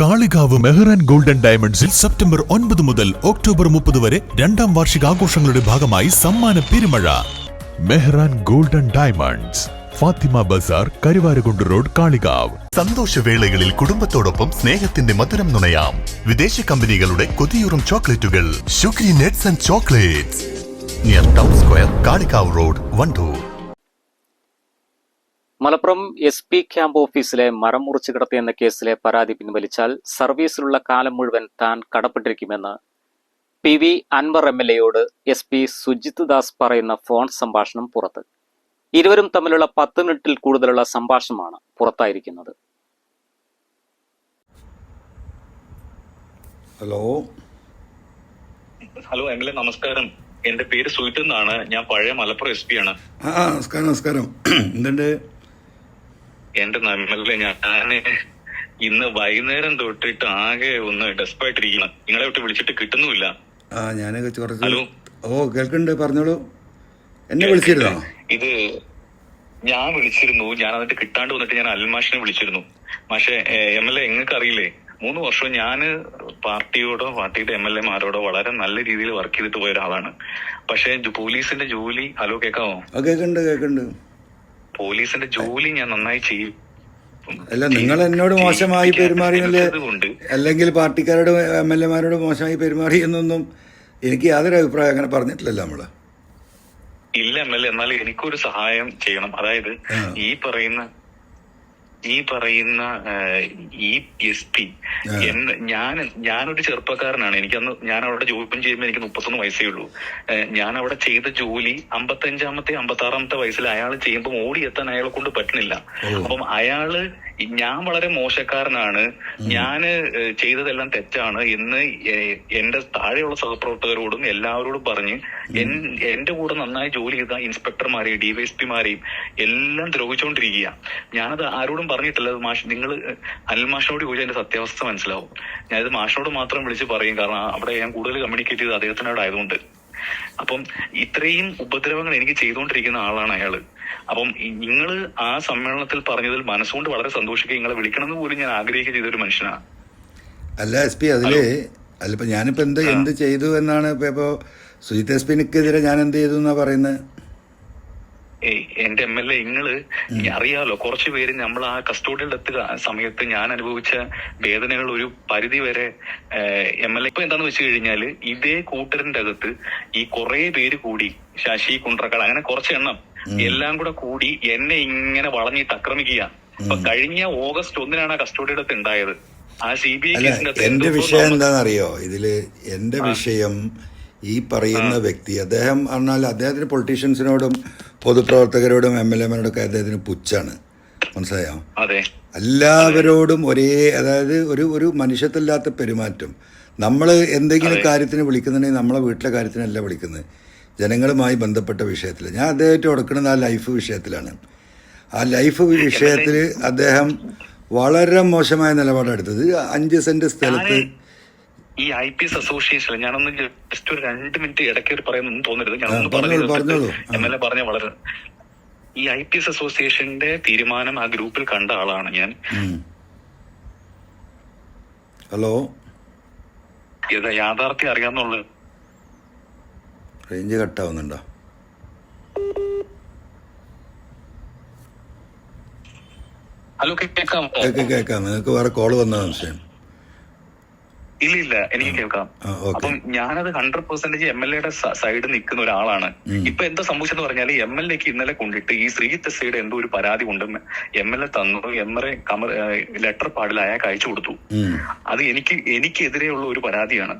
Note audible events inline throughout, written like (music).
Kalikavu Mehran golden ഡയമണ്ട്സിൽ September ഒൻപത് മുതൽ ഒക്ടോബർ മുപ്പത് വരെ രണ്ടാം വാർഷിക ആഘോഷങ്ങളുടെ ഭാഗമായി സമ്മാന പെരുമഴ. Mehran golden diamonds Fathima Bazar Karuvarakundu road Kalikavu. സന്തോഷവേളകളിൽ കുടുംബത്തോടൊപ്പം സ്നേഹത്തിന്റെ മധുരം നുണയാം. വിദേശ കമ്പനികളുടെ കൊതിയൂറും ചോക്ലേറ്റുകൾ. Sugary nuts and chocolates. Near town square Kalikavu road Wandoor. Malappuram S P camp ഓഫീസിലെ മരം മുറിച്ചു കിടത്തിയെന്ന കേസിലെ പരാതി പിൻവലിച്ചാൽ സർവീസിലുള്ള കാലം മുഴുവൻ താൻ കടപ്പെട്ടിരിക്കുമെന്ന് P V Anvar M L എയോട് S P Sujith Das പറയുന്ന ഫോൺ സംഭാഷണം പുറത്ത്. ഇരുവരും തമ്മിലുള്ള പത്ത് മിനിറ്റിൽ കൂടുതലുള്ള സംഭാഷണമാണ് പുറത്തായിരിക്കുന്നത്. Hello? Hello M L A നമസ്കാരം. എന്റെ പേര് സുജിത് എന്നാണ്. ഞാൻ പഴയ മലപ്പുറം എസ് പി ആണ്. നമസ്കാരം നമസ്കാരം. (clears throat) എന്തുണ്ട്? എന്റെ നല്ല ഞാൻ ഇന്ന് വൈകുന്നേരം തൊട്ടിട്ട് ആകെ ഒന്ന് ഡെസ്പായിട്ടിരിക്കണം. നിങ്ങളെ വിട്ട് വിളിച്ചിട്ട് കിട്ടുന്നുമില്ല. ആ ഞാനൊക്കെ കുറച്ച് ഹലോ. ഓ കേൾക്കുന്നുണ്ട് പറഞ്ഞോളൂ. എന്നെ വിളിച്ചിരുന്നോ? ഇത് ഞാൻ വിളിച്ചിരുന്നു. ഞാൻ എന്നിട്ട് കിട്ടാണ്ട് വന്നിട്ട് ഞാൻ അൽമാഷിനെ വിളിച്ചിരുന്നു. പക്ഷേ എം എൽ എ നിങ്ങൾക്ക് അറിയില്ലേ മൂന്ന് വർഷം ഞാൻ പാർട്ടിയോടോ പാർട്ടിയുടെ എം എൽ എ മാരോടോ വളരെ നല്ല രീതിയിൽ വർക്ക് ചെയ്തിട്ട് പോയ ഒരാളാണ് പക്ഷേ പോലീസിന്റെ ജോലി. ഹലോ കേൾക്കാമോ ആ കേൾക്കുന്നുണ്ട് കേൾക്കുന്നുണ്ട്. പോലീസിന്റെ ജോലി ഞാൻ നന്നായി ചെയ്യും. അല്ല നിങ്ങൾ എന്നോട് മോശമായി പെരുമാറിയല്ലേ അല്ലെങ്കിൽ പാർട്ടിക്കാരോട് എം എൽ എമാരോട് മോശമായി പെരുമാറി എന്നൊന്നും എനിക്ക് യാതൊരു അഭിപ്രായം അങ്ങനെ പറഞ്ഞിട്ടില്ലല്ലോ നമ്മൾ. ഇല്ല എം എൽ എ. എന്നാലും എനിക്കൊരു സഹായം ചെയ്യണം. അതായത് ഈ പറയുന്ന ഈ പറയുന്ന ഈ എസ് പി ഞാൻ ഞാനൊരു ചെറുപ്പക്കാരനാണ്. എനിക്കന്ന് ഞാൻ അവിടെ ജോലി ചെയ്യുമ്പോൾ എനിക്ക് മുപ്പത്തൊന്ന് വയസ്സേ ഉള്ളൂ. ഞാൻ അവിടെ ചെയ്ത ജോലി അമ്പത്തഞ്ചാമത്തെ അമ്പത്തി ആറാമത്തെ വയസ്സിൽ അയാൾ ചെയ്യുമ്പോൾ ഓടിയെത്താൻ അയാളെ കൊണ്ട് പറ്റുന്നില്ല. അപ്പം അയാൾ ഞാൻ വളരെ മോശക്കാരനാണ്. ഞാൻ ചെയ്തതെല്ലാം തെറ്റാണ് എന്ന് എന്റെ താഴെയുള്ള സഹപ്രവർത്തകരോടും എല്ലാവരോടും പറഞ്ഞ് എന്റെ കൂടെ നന്നായി ജോലി ചെയ്ത ഇൻസ്പെക്ടർമാരെയും ഡിവൈഎസ്പിമാരെയും എല്ലാം ദ്രോഹിച്ചുകൊണ്ടിരിക്കുക ഞാനത് ആരോടും പറഞ്ഞിട്ടില്ല. മാഷ് നിങ്ങൾ അൽമാഷിനോട് ചോദിച്ചാൽ എന്റെ സത്യാവസ്ഥ മനസ്സിലാവും. ഞാനിത് മാഷിനോട് മാത്രം വിളിച്ച് പറയും. കാരണം അവിടെ ഞാൻ കൂടുതൽ കമ്മ്യൂണിക്കേറ്റ് ചെയ്ത് അദ്ദേഹത്തിനോട് ആയതുകൊണ്ട് അപ്പം ഇത്രയും ഉപദ്രവങ്ങൾ എനിക്ക് ചെയ്തുകൊണ്ടിരിക്കുന്ന ആളാണ് അയാൾ. അപ്പം നിങ്ങൾ ആ സമ്മേളനത്തിൽ പറഞ്ഞതിൽ മനസ്സുകൊണ്ട് വളരെ സന്തോഷിക്കുക. നിങ്ങളെ വിളിക്കണമെന്ന് പോലും ഞാൻ ആഗ്രഹിക്കുക ചെയ്തൊരു മനുഷ്യനാണ് അല്ല എസ് പി അതിൽ അല്ലിപ്പോ ഞാനിപ്പോ എന്ത് എന്ത് ചെയ്തു എന്നാണ് ഇപ്പൊ സുജിത് എസ് പിന്നെ ഞാൻ എന്ത് ചെയ്തു എന്നാ പറയുന്നത് ഏയ് എന്റെ എം എൽ എ നിങ്ങൾ അറിയാലോ കുറച്ചു പേര് നമ്മൾ ആ കസ്റ്റോഡിയിൽ എത്തുക സമയത്ത് ഞാൻ അനുഭവിച്ച വേദനകൾ ഒരു പരിധി വരെ എം എൽ എ ഇപ്പൊ എന്താന്ന് വെച്ച് കഴിഞ്ഞാൽ ഇതേ കൂട്ടറിന്റെ അകത്ത് ഈ കുറെ പേര് കൂടി ശശി കുണ്ട്രക്കാട് അങ്ങനെ കുറച്ച് എണ്ണം എല്ലാം കൂടെ കൂടി എന്നെ ഇങ്ങനെ വളഞ്ഞിട്ട് ആക്രമിക്കുക. അപ്പൊ കഴിഞ്ഞ ഓഗസ്റ്റ് ഒന്നിനാണ് ആ കസ്റ്റോഡിയുടെ അടുത്ത് ഉണ്ടായത്. ആ സി ബി ഐ എന്റെ വിഷയം എന്താണെന്നറിയോ? ഇതിൽ എന്റെ വിഷയം ഈ പറയുന്ന വ്യക്തി അദ്ദേഹം പറഞ്ഞാൽ അദ്ദേഹത്തിന് പൊളിറ്റീഷ്യൻസിനോടും പൊതുപ്രവർത്തകരോടും എം എൽ എമാരോടൊക്കെ അദ്ദേഹത്തിന് പുച്ഛാണ്. മനസ്സിലായോ? എല്ലാവരോടും ഒരേ അതായത് ഒരു ഒരു മനുഷ്യത്തില്ലാത്ത പെരുമാറ്റം. നമ്മൾ എന്തെങ്കിലും കാര്യത്തിന് വിളിക്കുന്നുണ്ടെങ്കിൽ നമ്മളെ വീട്ടിലെ കാര്യത്തിനല്ല വിളിക്കുന്നത്. ജനങ്ങളുമായി ബന്ധപ്പെട്ട വിഷയത്തിൽ ഞാൻ അദ്ദേഹത്തെ കൊടുക്കുന്നത് ആ ലൈഫ് വിഷയത്തിലാണ്. ആ ലൈഫ് വിഷയത്തിൽ അദ്ദേഹം വളരെ മോശമായ നിലപാടെടുത്തത് അഞ്ച് സെന്റ് സ്ഥലത്ത് ഈ ഐ പി എസ് അസോസിയേഷൻ ഞാനൊന്ന് ജസ്റ്റ് ഒരു രണ്ട് മിനിറ്റ് ഇടയ്ക്ക് ഒരു പറയുന്നൊന്നും തോന്നരുത്. ഞാനൊന്ന് പറഞ്ഞോളൂ. എം എൽ എ പറഞ്ഞ വളരെ ഈ ഐ പി എസ് അസോസിയേഷന്റെ തീരുമാനം ആ ഗ്രൂപ്പിൽ കണ്ട ആളാണ് ഞാൻ. ഹലോ? യാഥാർത്ഥ്യം അറിയാന്നുള്ള റേഞ്ച് കട്ടാവുന്നുണ്ടോ? ഹലോ കേൾക്കാം. കേൾക്കാം. നിങ്ങൾക്ക് വേറെ കോൾ വന്ന സംശയം. ഇല്ല ഇല്ല. എനിക്ക് കേൾക്കാം. അപ്പം ഞാനത് ഹൺഡ്രഡ് പെർസെന്റേജ് എം എൽ എയുടെ സൈഡ് നിൽക്കുന്ന ഒരാളാണ്. ഇപ്പൊ എന്താ സംഭവിച്ചെന്ന് പറഞ്ഞാൽ എം എൽ എക്ക് ഇന്നലെ കൊണ്ടിട്ട് ഈ ശ്രീജിത്ത് സൈഡ് എന്തോ ഒരു പരാതി കൊണ്ട് എം എൽ എ തന്നു. എം എൽ എ കമർ ലെറ്റർ പാടിൽ അയാൾക്ക് അയച്ചു കൊടുത്തു. അത് എനിക്ക് എനിക്കെതിരെയുള്ള ഒരു പരാതിയാണ്.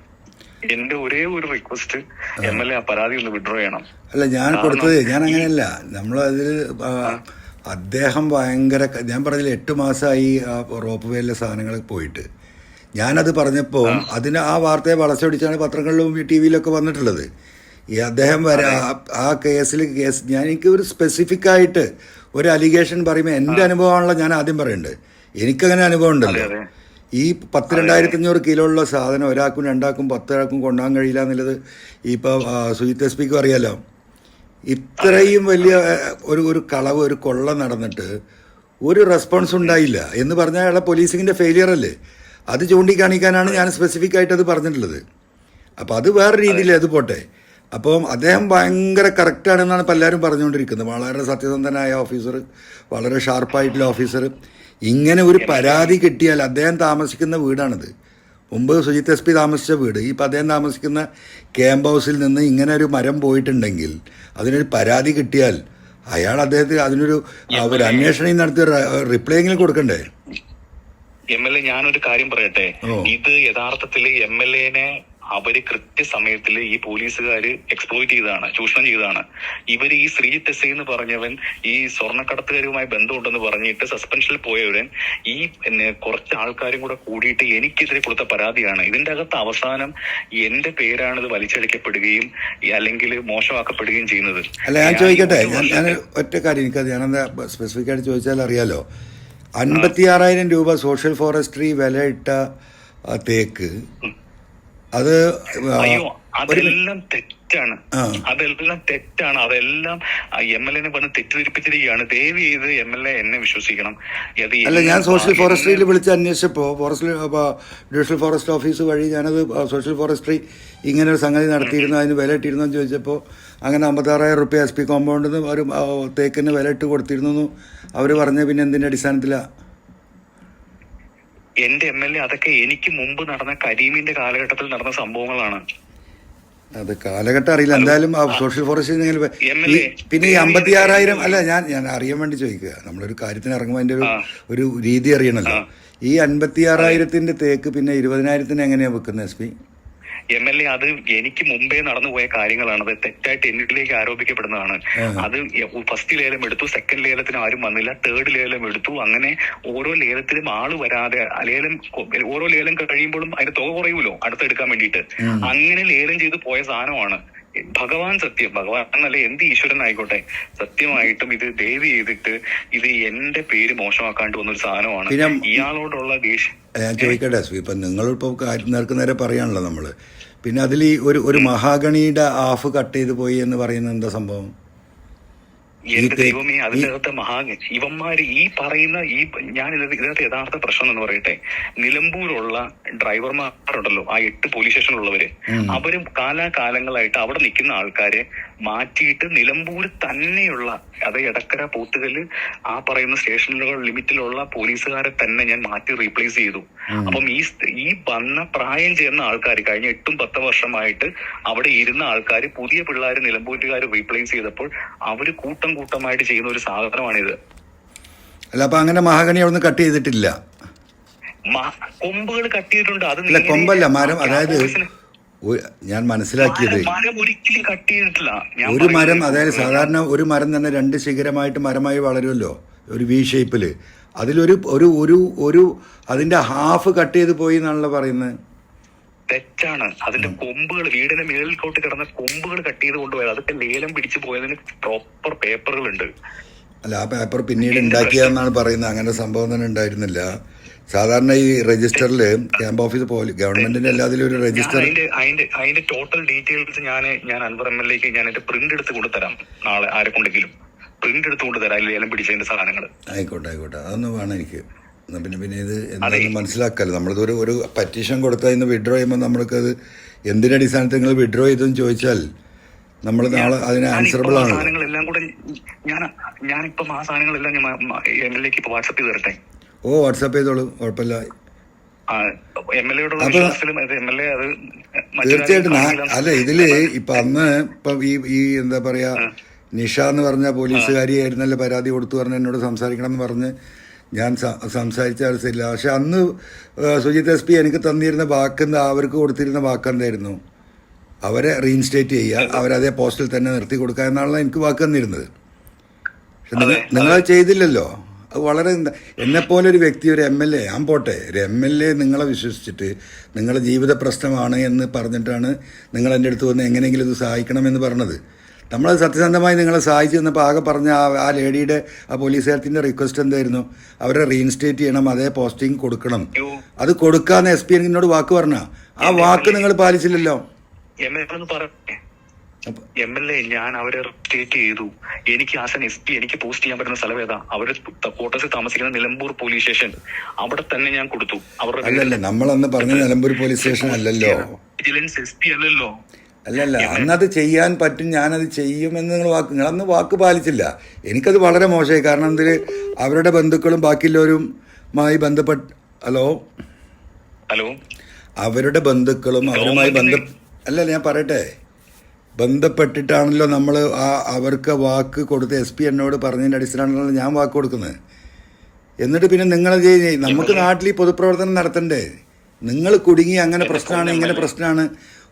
എന്റെ ഒരേ ഒരു റിക്വസ്റ്റ് എം എൽ എ ആ പരാതി ഒന്ന് വിഡ്രോ ചെയ്യണം. അല്ല ഞാൻ കൊടുത്തത് ഞാൻ അങ്ങനെയല്ല നമ്മളതിൽ അദ്ദേഹം ഭയങ്കര ഞാൻ പറഞ്ഞില്ല എട്ട് മാസമായി ആ റോപ്പ് വേയിലെ സാധനങ്ങൾ പോയിട്ട്. ഞാനത് പറഞ്ഞപ്പോൾ അതിന് ആ വാർത്തയെ വളച്ചൊടിച്ചാണ് പത്രങ്ങളിലും ടി വിയിലൊക്കെ വന്നിട്ടുള്ളത്. ഈ അദ്ദേഹം വരെ ആ- കേസിൽ കേസ് ഞാൻ എനിക്ക് ഒരു സ്പെസിഫിക് ആയിട്ട് ഒരു അലിഗേഷൻ പറയുമ്പോൾ എന്റെ അനുഭവമാണല്ലോ ഞാൻ ആദ്യം പറയുന്നുണ്ട് എനിക്കങ്ങനെ അനുഭവം ഉണ്ടല്ലോ. ഈ പത്ത് രണ്ടായിരത്തി അഞ്ഞൂറ് കിലോ ഉള്ള സാധനം ഒരാൾക്കും രണ്ടാൾക്കും പത്തൊരാൾക്കും കൊണ്ടുപോകാൻ കഴിയില്ല എന്നുള്ളത് ഇപ്പോൾ സുജിത് എസ് പിക്കും അറിയാലോ. ഇത്രയും വലിയ ഒരു ഒരു കളവ് ഒരു കൊള്ള നടന്നിട്ട് ഒരു റെസ്പോൺസ് ഉണ്ടായില്ല. എന്ന് പറഞ്ഞാൽ അയാളെ പോലീസിങ്ങിന്റെ ഫെയിലിയർ അല്ലേ? അത് ചൂണ്ടിക്കാണിക്കാനാണ് ഞാൻ സ്പെസിഫിക് ആയിട്ട് അത് പറഞ്ഞിട്ടുള്ളത്. അപ്പോൾ അത് വേറെ രീതിയിൽ അത് പോട്ടെ. അപ്പം അദ്ദേഹം ഭയങ്കര കറക്റ്റാണെന്നാണ് ഇപ്പോൾ എല്ലാവരും പറഞ്ഞുകൊണ്ടിരിക്കുന്നത്. വളരെ സത്യസന്ധനായ ഓഫീസർ വളരെ ഷാർപ്പായിട്ടുള്ള ഓഫീസർ ഇങ്ങനെ ഒരു പരാതി കിട്ടിയാൽ അദ്ദേഹം താമസിക്കുന്ന വീടാണിത്. മുമ്പ് സുജിത് എസ് പി താമസിച്ച വീട്. ഇപ്പം അദ്ദേഹം താമസിക്കുന്ന ക്യാമ്പ് ഹൗസിൽ നിന്ന് ഇങ്ങനെ ഒരു മരം പോയിട്ടുണ്ടെങ്കിൽ അതിനൊരു പരാതി കിട്ടിയാൽ അയാൾ അദ്ദേഹത്തിന് അതിനൊരു ഒരു അന്വേഷണം നടത്തി റിപ്ലൈ എങ്കിലും കൊടുക്കണ്ടേ? എം എൽ എ ഞാനൊരു കാര്യം പറയട്ടെ. ഇത് യഥാർത്ഥത്തിൽ എം എൽ എനെ അവർ കൃത്യസമയത്തിൽ ഈ പോലീസുകാർ എക്സ്പ്ലോയിറ്റ് ചെയ്തതാണ് ചൂഷണം ചെയ്തതാണ്. ഇവർ ഈ ശ്രീജിത്ത് എസ് എന്ന് പറഞ്ഞവൻ ഈ സ്വർണക്കടത്തുകാരുമായി ബന്ധമുണ്ടെന്ന് പറഞ്ഞിട്ട് സസ്പെൻഷനിൽ പോയവരൻ ഈ പിന്നെ കുറച്ച് ആൾക്കാരും കൂടെ കൂടിയിട്ട് എനിക്കെതിരെ കൊടുത്ത പരാതിയാണ്. ഇതിന്റെ അകത്ത് അവസാനം എന്റെ പേരാണ് ഇത് വലിച്ചടിക്കപ്പെടുകയും അല്ലെങ്കിൽ മോശമാക്കപ്പെടുകയും ചെയ്യുന്നത്. അല്ല ഞാൻ ചോദിക്കട്ടെ ഞാൻ ഒറ്റ കാര്യം എനിക്കത് ഞാനെന്താ സ്പെസിഫിക് ആയിട്ട് ചോദിച്ചാൽ അറിയാലോ. അൻപത്തി ആറായിരം രൂപ സോഷ്യൽ ഫോറസ്ട്രി വിലയിട്ട ഇട്ട തേക്ക് അത് അയ്യോ അതെല്ലാം തെറ്റാണ്. അതെല്ലാം തെറ്റാണ്. അതെല്ലാം എം എൽ എനെ വന്ന് തെറ്റിദ്ധരിപ്പിച്ചിരിക്കുകയാണ്. ദയവ് ചെയ്ത് എം എൽ എ എന്നെ വിശ്വസിക്കണം. അല്ല ഞാൻ സോഷ്യൽ ഫോറസ്ട്രിയിൽ വിളിച്ച് അന്വേഷിച്ചപ്പോൾ ഫോറസ്റ്റ് ഡിവിഷണൽ ഫോറസ്റ്റ് ഓഫീസ് വഴി ഞാനത് സോഷ്യൽ ഫോറസ്ട്രി ഇങ്ങനെ ഒരു സംഗതി നടത്തിയിരുന്നു അതിന് വില ഇട്ടിരുന്നു എന്ന് ചോദിച്ചപ്പോൾ അങ്ങനെ അമ്പത്താറായിരം റുപ്യ എസ് പി കോമ്പൗണ്ടിൽ നിന്ന് ഒരു തേക്കിന് വില ഇട്ട് കൊടുത്തിരുന്നു അവർ പറഞ്ഞ പിന്നെ എന്തിന്റെ അടിസ്ഥാനത്തിലാണ് എന്റെ എം എൽ എ അതൊക്കെ എനിക്ക് മുമ്പ് നടന്ന കരീമിന്റെ കാലഘട്ടത്തിൽ നടന്ന സംഭവങ്ങളാണ്. അത് കാലഘട്ടം അറിയില്ല. എന്തായാലും ആ സോഷ്യൽ ഫോറസ്റ്റ് പിന്നെ ഈ അമ്പത്തി ആറായിരം അല്ല ഞാൻ ഞാൻ അറിയാൻ വേണ്ടി ചോദിക്കുക. നമ്മളൊരു കാര്യത്തിന് ഇറങ്ങുമ്പോൾ അതിന്റെ ഒരു ഒരു രീതി അറിയണല്ലോ. ഈ അൻപത്തി ആറായിരത്തിന്റെ തേക്ക് പിന്നെ ഇരുപതിനായിരത്തിന് എങ്ങനെയാ വെക്കുന്നത് S P? M L A അത് എനിക്ക് മുമ്പേ നടന്നു പോയ കാര്യങ്ങളാണ്. അത് തെറ്റായിട്ട് എന്നിലേക്ക് ആരോപിക്കപ്പെടുന്നതാണ്. അത് ഫസ്റ്റ് ലേലം എടുത്തു സെക്കൻഡ് ലേലത്തിന് ആരും വന്നില്ല തേർഡ് ലേലം എടുത്തു. അങ്ങനെ ഓരോ ലേലത്തിലും ആൾ വരാതെ ലേലം ഓരോ ലേലം കഴിയുമ്പോഴും അതിന്റെ തുക കുറയുമല്ലോ അടുത്തെടുക്കാൻ വേണ്ടിയിട്ട്. അങ്ങനെ ലേലം ചെയ്ത് പോയ സാധനമാണ്. ഭഗവാൻ സത്യം. ഭഗവാൻ എന്നല്ല എന്ത് ഈശ്വരൻ ആയിക്കോട്ടെ സത്യമായിട്ടും ഇത് ദയവ് ചെയ്തിട്ട് ഇത് എന്റെ പേര് മോശമാക്കാണ്ട് വന്നൊരു സാധനമാണ്. ഇയാളോടുള്ള ദേഷ്യം. ഞാൻ ചോദിക്കട്ടെ ഇപ്പൊ നിങ്ങളിപ്പോ നിങ്ങളിപ്പോൾ നേർക്ക് നേരെ പറയാണല്ലോ നമ്മൾ. പിന്നെ അതിൽ ഈ ഒരു ഒരു മഹാഗണിയുടെ ആഫ് കട്ട് ചെയ്ത് പോയി എന്ന് പറയുന്നത് എന്താ സംഭവം? എന്റെ ദൈവമേ അതിനകത്ത് മഹാ ഇവന്മാര് ഈ പറയുന്ന ഈ ഞാൻ ഇത് ഇതിനകത്ത് യഥാർത്ഥ പ്രശ്നം എന്ന് പറയട്ടെ. നിലമ്പൂരുള്ള ഡ്രൈവർമാരുണ്ടല്ലോ ആ എട്ട് പോലീസ് സ്റ്റേഷനിലുള്ളവര്. അവരും കാലാകാലങ്ങളായിട്ട് അവിടെ നിൽക്കുന്ന ആൾക്കാരെ മാറ്റിയിട്ട് നിലമ്പൂർ തന്നെയുള്ള അത് എടക്കര പോത്തുകൽ ആ പറയുന്ന സ്റ്റേഷനുകൾ ലിമിറ്റിലുള്ള പോലീസുകാരെ തന്നെ ഞാൻ മാറ്റി റീപ്ലേസ് ചെയ്തു. അപ്പം ഈ ഈ വന്ന പ്രായം ചെയ്യുന്ന ആൾക്കാർ കഴിഞ്ഞ എട്ടും പത്ത് വർഷമായിട്ട് അവിടെ ഇരുന്ന ആൾക്കാർ പുതിയ പിള്ളേർ നിലമ്പൂരുകാർ റീപ്ലേസ് ചെയ്തപ്പോൾ അവർ കൂട്ടം കൂട്ടമായിട്ട് ചെയ്യുന്ന ഒരു സാധനമാണിത്. അല്ല അപ്പൊ അങ്ങനെ മഹാഗണി അവിടെ കട്ട് ചെയ്തിട്ടില്ല? കൊമ്പുകൾ കട്ട് ചെയ്തിട്ടുണ്ട്. അത് കൊമ്പല്ല മരം അതായത് ഞാൻ മനസ്സിലാക്കിയത് ഒരു മരം അതായത് സാധാരണ ഒരു മരം തന്നെ രണ്ട് ശിഖരമായിട്ട് മരമായി വളരുമല്ലോ ഒരു വി ഷേപ്പിൽ അതിലൊരു ഒരു ഒരു ഒരു അതിന്റെ ഹാഫ് കട്ട് ചെയ്ത് പോയി എന്നാണല്ലോ പറയുന്നത്. തെറ്റാണ്. അതിന്റെ കൊമ്പുകൾ വീടിന്റെ മേളിൽക്കോട്ട് കിടന്ന കൊമ്പുകൾ കട്ട് ചെയ്ത് കൊണ്ടുപോയത്. അതൊക്കെ ലേലം പിടിച്ചു പോയതിന് പ്രോപ്പർ പേപ്പറുകൾ ഉണ്ട് അല്ല ആ പേപ്പർ പിന്നീട് ഉണ്ടാക്കിയെന്നാണ് പറയുന്നത്. അങ്ങനെ സംഭവം തന്നെ ഉണ്ടായിരുന്നില്ല. സാധാരണ ഈ രജിസ്റ്ററിൽ ക്യാമ്പ് ഓഫീസ് പോലെ ഗവൺമെന്റിന്റെ എല്ലാത്തിലും ഒരു രജിസ്റ്റർ അതിന്റെ അതിന്റെ ടോട്ടൽ ഡീറ്റെയിൽസ് ഞാൻ ഞാൻ അൻവർ എം എൽ എക്ക് ഞാൻ എന്റെ പ്രിന്റ് എടുത്ത് കൊടുത്തരാം നാളെ ആരെ കൊണ്ടെങ്കിലും. പ്രിന്റ് എടുത്ത് കൊണ്ടുതരാം. അതിൽ ലേലം പിടിച്ചതിന്റെ സാധനങ്ങൾ ആയിക്കോട്ടെ ആയിക്കോട്ടെ. അതൊന്നും വേണം എനിക്ക്. പിന്നെ പിന്നെ ഇത് എന്താണെന്ന് മനസ്സിലാക്കാല്ലോ? നമ്മളിത് ഒരു ഒരു പറ്റീഷൻ കൊടുത്താൽ ഇന്ന് വിഡ്രോ ചെയ്യുമ്പോൾ നമ്മൾക്കത് എന്തിന്റെ അടിസ്ഥാനത്തിൽ നിങ്ങൾ വിഡ്രോ ചെയ്തെന്ന് ചോദിച്ചാൽ നമ്മൾ നാളെ അതിന് ആൻസറബിൾ ആണ്. സാധനങ്ങളെല്ലാം കൂടെ ഞാൻ ഞാനിപ്പം ആ സാധനങ്ങളെല്ലാം ഞാൻ എം എൽ എക്ക് വാട്സപ്പ് ചെയ്ത് തരട്ടെ? ഓ വാട്സാപ്പ് ചെയ്തോളൂ. കുഴപ്പമില്ല. തീർച്ചയായിട്ടും അല്ല ഇതിൽ ഇപ്പൊ അന്ന് ഇപ്പൊ ഈ ഈ എന്താ പറയാ നിഷ എന്ന് പറഞ്ഞ പോലീസുകാരിയായിരുന്നല്ലോ പരാതി കൊടുത്തു പറഞ്ഞ് എന്നോട് സംസാരിക്കണം എന്ന് പറഞ്ഞ് ഞാൻ സംസാരിച്ച അവസ്ഥയില്ല പക്ഷെ അന്ന് സുജിത് എസ് പി എനിക്ക് തന്നിരുന്ന വാക്ക് അവർക്ക് കൊടുത്തിരുന്ന വാക്ക് എന്തായിരുന്നു അവരെ റീഇൻസ്റ്റേറ്റ് ചെയ്യുക അവരതേ പോസ്റ്റിൽ തന്നെ നിർത്തി കൊടുക്കുക എന്നാണല്ലോ എനിക്ക് വാക്ക് തന്നിരുന്നത്. പക്ഷെ നിങ്ങൾ ചെയ്തില്ലല്ലോ. അത് വളരെ എന്താ- എന്നെപ്പോലെ ഒരു വ്യക്തി ഒരു എം എൽ എ ഞാൻ പോട്ടെ ഒരു എം എൽ എ നിങ്ങളെ വിശ്വസിച്ചിട്ട് നിങ്ങളുടെ ജീവിത പ്രശ്നമാണ് എന്ന് പറഞ്ഞിട്ടാണ് നിങ്ങൾ എന്റെ അടുത്ത് വന്ന് എങ്ങനെയെങ്കിലും ഇത് സഹായിക്കണമെന്ന് പറഞ്ഞത്. നമ്മളത് സത്യസന്ധമായി നിങ്ങളെ സഹായിച്ചു തന്നപ്പോൾ ആകെ പറഞ്ഞ ആ ആ ലേഡിയുടെ ആ പോലീസുകാരത്തിന്റെ റിക്വസ്റ്റ് എന്തായിരുന്നു? അവരെ റീഇൻസ്റ്റേറ്റ് ചെയ്യണം അതേ പോസ്റ്റിംഗ് കൊടുക്കണം. അത് കൊടുക്കാന്ന് എസ് പി എന്നോട് വാക്ക് പറഞ്ഞ. ആ വാക്ക് നിങ്ങൾ പാലിച്ചില്ലല്ലോ. എം എൽ എ ഞാൻ അവരെ സ്റ്റേറ്റ് ചെയ്തു. എനിക്ക് ആസ് എൻ എസ് പി എനിക്ക് പോസ്റ്റ് ചെയ്യാൻ പറ്റുന്ന സ്ഥലം ഏതാ? അവർ ക്വാർട്ടേഴ്സിൽ താമസിക്കുന്ന നിലമ്പൂർ പോലീസ് സ്റ്റേഷൻ അവിടെ തന്നെ ഞാൻ കൊടുത്തു. അവരുടെ നമ്മൾ നമ്മളന്ന് പറഞ്ഞ നിലമ്പൂർ പോലീസ് സ്റ്റേഷൻ അല്ലല്ലോ. വിജിലൻസ് എസ് പി അല്ലല്ലോ. അല്ലല്ല അന്നത് ചെയ്യാൻ പറ്റും ഞാനത് ചെയ്യുമെന്ന് നിങ്ങൾ വാക്ക് നിങ്ങളന്ന് വാക്ക് പാലിച്ചില്ല. എനിക്കത് വളരെ മോശമായി. കാരണം ഇതിൽ അവരുടെ ബന്ധുക്കളും ബാക്കിയുള്ളവരുമായി ബന്ധപ്പെട്ട് ഹലോ? ഹലോ? അവരുടെ ബന്ധുക്കളും അവരുമായി ബന്ധ അല്ലല്ല ഞാൻ പറയട്ടെ. ബന്ധപ്പെട്ടിട്ടാണല്ലോ നമ്മൾ ആ അവർക്ക് വാക്ക് കൊടുത്ത് എസ് പി എന്നോട് പറഞ്ഞതിന്റെ അടിസ്ഥാനത്തിലാണ് ഞാൻ വാക്ക് കൊടുക്കുന്നത്. എന്നിട്ട് പിന്നെ നിങ്ങൾ നമുക്ക് നാട്ടിൽ ഈ പൊതുപ്രവർത്തനം നടത്തണ്ടേ? നിങ്ങൾ കുടുങ്ങി അങ്ങനെ പ്രശ്നമാണ് ഇങ്ങനെ പ്രശ്നമാണ്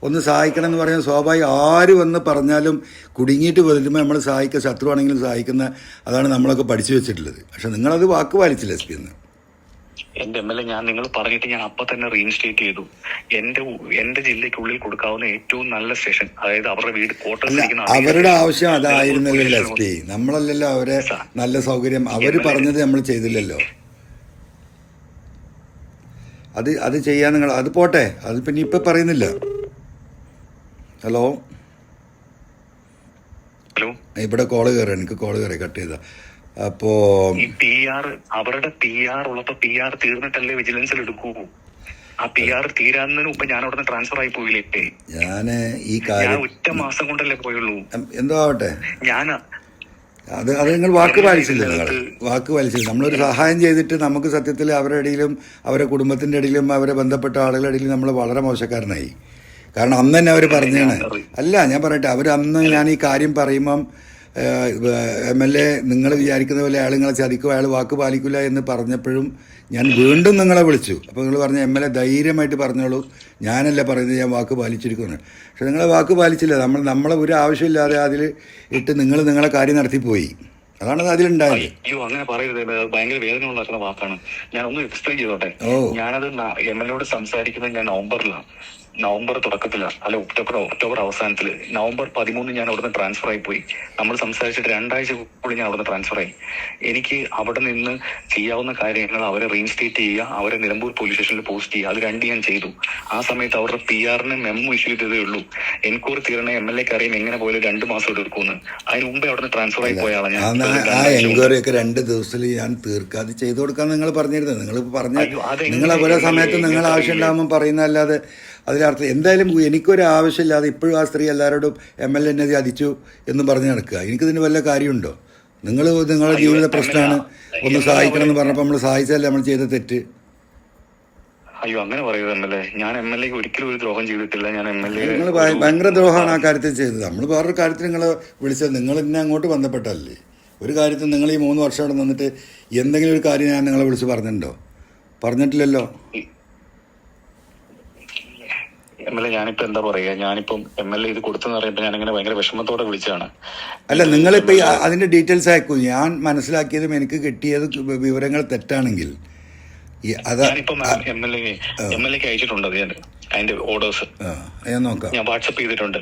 ഒന്ന് സഹായിക്കണം എന്ന് പറയുന്നത് സ്വാഭാവികം. ആര് വന്ന് പറഞ്ഞാലും കുടുങ്ങിയിട്ട് വരുമ്പോൾ നമ്മൾ സഹായിക്കുക ശത്രുവാണെങ്കിലും സഹായിക്കുന്ന അതാണ് നമ്മളൊക്കെ പഠിച്ചു വെച്ചിട്ടുള്ളത്. പക്ഷെ നിങ്ങളത് വാക്ക് പാലിച്ചില്ല എസ് പി എന്ന്. എന്റെ എം എൽ എ ഞാൻ നിങ്ങൾ പറഞ്ഞിട്ട് ഞാൻ അപ്പൊ തന്നെ റീഇൻസ്റ്റേറ്റ് ചെയ്തു. എന്റെ എന്റെ ജില്ലയ്ക്കുള്ളിൽ കൊടുക്കാവുന്ന ഏറ്റവും നല്ല സ്റ്റേഷൻ അതായത് അവരുടെ വീട് കോട്ടയം അവരുടെ ആവശ്യം അതായിരുന്നല്ലോ എസ് പി നമ്മളല്ലല്ലോ അവരെ നല്ല സൗകര്യം. അവർ പറഞ്ഞത് നമ്മൾ ചെയ്തില്ലല്ലോ. അത് അത് ചെയ്യാൻ നിങ്ങൾ അത് പോട്ടെ. അത് പിന്നെ ഇപ്പൊ പറയുന്നില്ല. ഹലോ? ഹലോ? ഇവിടെ കോൾ കയറി എനിക്ക് കോൾ കയറി കട്ട് ചെയ്ത. അപ്പോൾ ഈ പി ആർ അവരുടെ പി ആർ ഉള്ളപ്പോ പി ആർ തീർന്നിട്ടല്ലേ വിജിലൻസിൽ എടുക്കൂ. ആ പി ആർ തീരാന്നതിന് മുമ്പ് ഞാൻ അവിടെ ട്രാൻസ്ഫർ ആയി പോയില്ലേ? ഞാൻ ഈ കാര്യം ഞാൻ കാര്യം ഒറ്റ മാസം കൊണ്ടല്ലേ പോയുള്ളൂ. എന്തോ ആവട്ടെ ഞാൻ അത് അത് നിങ്ങൾ വാക്ക് പാലിച്ചില്ല നിങ്ങൾ? വാക്ക് പാലിച്ചില്ല? നമ്മളൊരു സഹായം ചെയ്തിട്ട് നമുക്ക് സത്യത്തിൽ അവരുടെ ഇടയിലും അവരെ കുടുംബത്തിന്റെ ഇടയിലും അവരെ ബന്ധപ്പെട്ട ആളുകളുടെ ഇടയിലും നമ്മൾ വളരെ മോശക്കാരനായി. കാരണം അന്ന് തന്നെ അവർ പറഞ്ഞാണ് അല്ല ഞാൻ പറയട്ടെ. അവർ അന്ന് ഞാൻ ഈ കാര്യം പറയുമ്പം എം എൽ എ നിങ്ങൾ വിചാരിക്കുന്ന പോലെ അയാൾ നിങ്ങളെ ചതിക്കും അയാൾ വാക്ക് പാലിക്കില്ല എന്ന് പറഞ്ഞപ്പോഴും ഞാൻ വീണ്ടും നിങ്ങളെ വിളിച്ചു. അപ്പോൾ നിങ്ങൾ പറഞ്ഞ എം എൽ എ ധൈര്യമായിട്ട് പറഞ്ഞോളൂ. ഞാനല്ല പറയുന്നത് ഞാൻ വാക്ക് പാലിച്ചിരിക്കുന്നു. പക്ഷെ നിങ്ങളെ വാക്ക് പാലിച്ചില്ല. നമ്മൾ നമ്മളെ ഒരു ആവശ്യമില്ലാതെ അതിൽ ഇട്ട് നിങ്ങൾ നിങ്ങളെ കാര്യം നടത്തിപ്പോയി. അതാണ് അതിലുണ്ടായത് അയ്യോ അങ്ങനെ പറയരുത്. ഭയങ്കര വേദന ഉണ്ടാക്കുന്ന വാക്കാണ്. ഞാൻ ഒന്ന് എക്സ്പ്ലെയിൻ ചെയ്തോട്ടെ. ഞാനത് എം എൽ എയോട് സംസാരിക്കുന്നത് ഞാൻ നവംബറിലാണ്. നവംബർ തുടക്കത്തിലാണ്. അല്ല ഒക്ടോബർ ഒക്ടോബർ അവസാനത്തിൽ. നവംബർ പതിമൂന്ന് ഞാൻ അവിടുന്ന് ട്രാൻസ്ഫർ ആയി പോയി. നമ്മൾ സംസാരിച്ചിട്ട് രണ്ടാഴ്ചക്കുള്ളിൽ കൂടി ഞാൻ അവിടുന്ന് ട്രാൻസ്ഫർ ആയി. എനിക്ക് അവിടെ നിന്ന് ചെയ്യാവുന്ന കാര്യങ്ങൾ അവരെ റീഇൻസ്റ്റേറ്റ് ചെയ്യുക അവരെ നിലമ്പൂർ പോലീസ് സ്റ്റേഷനിൽ പോസ്റ്റ് ചെയ്യുക അത് രണ്ട് ഞാൻ ചെയ്തു. ആ സമയത്ത് അവരുടെ പി ആറിന് മെമ്മോ ഇഷ്യൂ ചെയ്തതേ ഉള്ളൂ. എൻക്വയറി തീരണ എം എൽ എക്ക് അറിയാം എങ്ങനെ പോയാലും രണ്ട് മാസം എടുക്കുമെന്ന്. അതിന് മുമ്പേ അവിടുന്ന് ട്രാൻസ്ഫർ ആയി പോയ ആളാണ് ആ ഞാൻ ആ. എൻക്വയറി ഒക്കെ രണ്ട് ദിവസത്തിൽ ഞാൻ തീർക്കാം അത് ചെയ്തു കൊടുക്കാൻ നിങ്ങൾ പറഞ്ഞിരുന്നത്. നിങ്ങൾ പറഞ്ഞ നിങ്ങൾ ഓരോ സമയത്ത് നിങ്ങൾ എങ്ങനെ ആവശ്യം ഉണ്ടാകുമ്പോൾ പറയുന്നതല്ലാതെ അതിനർത്ഥം എന്തായാലും എനിക്കൊരു ആവശ്യമില്ലാതെ ഇപ്പോഴും ആ സ്ത്രീ എല്ലാവരോടും എം എൽ എന്നെ ചതിച്ചു എന്ന് പറഞ്ഞ് നടക്കുക. എനിക്കിതിന് വല്ല കാര്യമുണ്ടോ? നിങ്ങൾ നിങ്ങളുടെ ജീവിത പ്രശ്നമാണ്. ഒന്ന്. സഹായിക്കണം എന്ന് പറഞ്ഞപ്പോൾ നമ്മൾ സഹായിച്ചല്ല നമ്മൾ ചെയ്ത തെറ്റ്? അയ്യോ അങ്ങനെ എം ഞാൻ എം എൽ എക്ക് ഒരിക്കലും ഒരു ദ്രോഹം ചെയ്തിട്ടില്ല. ഞാൻ എം എൽ എ നിങ്ങൾ ഭയങ്കര ദ്രോഹമാണ് ആ കാര്യത്തിൽ ചെയ്തത്. നമ്മൾ വേറൊരു കാര്യത്തിൽ നിങ്ങൾ വിളിച്ചത്. നിങ്ങൾ എന്നെ അങ്ങോട്ട് ബന്ധപ്പെട്ടല്ലേ ഒരു കാര്യത്തിൽ നിങ്ങൾ ഈ മൂന്ന് വർഷം അവിടെ നിന്നിട്ട് എന്തെങ്കിലും ഒരു കാര്യം ഞാൻ നിങ്ങളെ വിളിച്ച് പറഞ്ഞിട്ടുണ്ടോ? പറഞ്ഞിട്ടില്ലല്ലോ. എം എൽ എ ഞാനിപ്പോ എന്താ പറയാ? ഞാനിപ്പം എം എൽ എ ഇത് കൊടുത്തെന്ന് പറയുമ്പോൾ ഞാൻ ഇങ്ങനെ ഭയങ്കര വിഷമത്തോടെ വിളിച്ചാണ് അല്ല നിങ്ങളിപ്പോ ഈ അതിന്റെ ഡീറ്റെയിൽസ് അയക്കൂ. ഞാൻ മനസ്സിലാക്കിയതും എനിക്ക് കിട്ടിയത് വിവരങ്ങൾ തെറ്റാണെങ്കിൽ. ഈ അത് ഞാനിപ്പം M L A M L എക്ക് അയച്ചിട്ടുണ്ട് ഞാൻ അതിന്റെ ഓർഡേഴ്സ് ഞാൻ വാട്സപ്പ് ചെയ്തിട്ടുണ്ട്.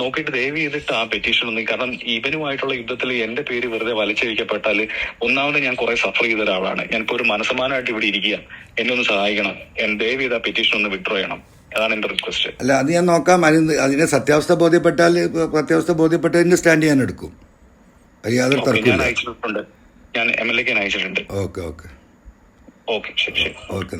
നോക്കിയിട്ട് ദയവ് ചെയ്തിട്ട് ആ പെറ്റീഷൻ ഒന്ന് കാരണം ഇവനുമായിട്ടുള്ള യുദ്ധത്തിൽ എന്റെ പേര് വെറുതെ വലിച്ചഴിക്കപ്പെട്ടാൽ ഒന്നാമത് ഞാൻ കുറെ സഫർ ചെയ്ത ഒരാളാണ് ഞാനിപ്പോ ഒരു മനസ്സമാനമായിട്ട് ഇവിടെ ഇരിക്കുക എന്നെ ഒന്ന് സഹായിക്കണം. ദയവ് ചെയ്ത് ആ പെറ്റീഷൻ ഒന്ന് വിഡ്രോ ചെയ്യണം. അതാണ് എന്റെ റിക്വസ്റ്റ് അല്ല അത് ഞാൻ നോക്കാം. അതിന് അതിനെ സത്യാവസ്ഥ ബോധ്യപ്പെട്ടാൽ സത്യാവസ്ഥ ബോധ്യപ്പെട്ടതിന്റെ സ്റ്റാൻഡ് ഞാൻ എടുക്കും. യാതൊരു ഞാൻ തർക്കമില്ല അയച്ചിട്ടുണ്ട്. ഞാൻ എം എൽ എക്ക് ഞാൻ അയച്ചിട്ടുണ്ട്. ഓക്കെ ഓക്കെ ഓക്കെ ശരി ശരി. ഓക്കെ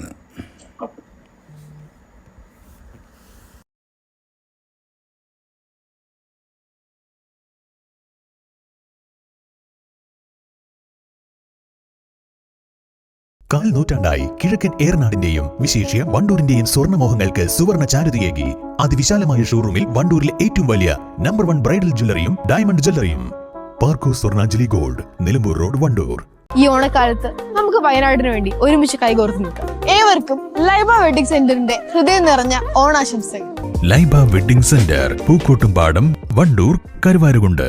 കാൽ നൂറ്റാണ്ടായി കിഴക്കൻ ഏറനാടിന്റെയും വിശേഷ്യ വണ്ടൂരിന്റെയും സ്വർണമോഹങ്ങൾക്ക് സുവർണ ചാരുതയേകി. അതിവിശാലമായ ഷോറൂമിൽ വണ്ടൂരിലെ ഏറ്റവും വലിയ നമ്പർ വൺ ബ്രൈഡൽ ജ്വല്ലറിയും ഡയമണ്ട് ജ്വല്ലറിയും. പാർക്കോ സ്വർണാഞ്ജലി ഗോൾഡ് നിലമ്പൂർ റോഡ് വണ്ടൂർ. ഈ ഓണക്കാലത്ത് നമുക്ക് വയനാടിന് വേണ്ടി ഒരുമിച്ച് കൈകോർത്ത് നിൽക്കാം. ഏവർക്കും ലൈബ വെഡിംഗ് സെന്ററിന്റെ ഹൃദയം നിറഞ്ഞ ഓണാശംസകൾ. Laiba wedding centre Pookkottumpadam Wandoor Karuvarakundu.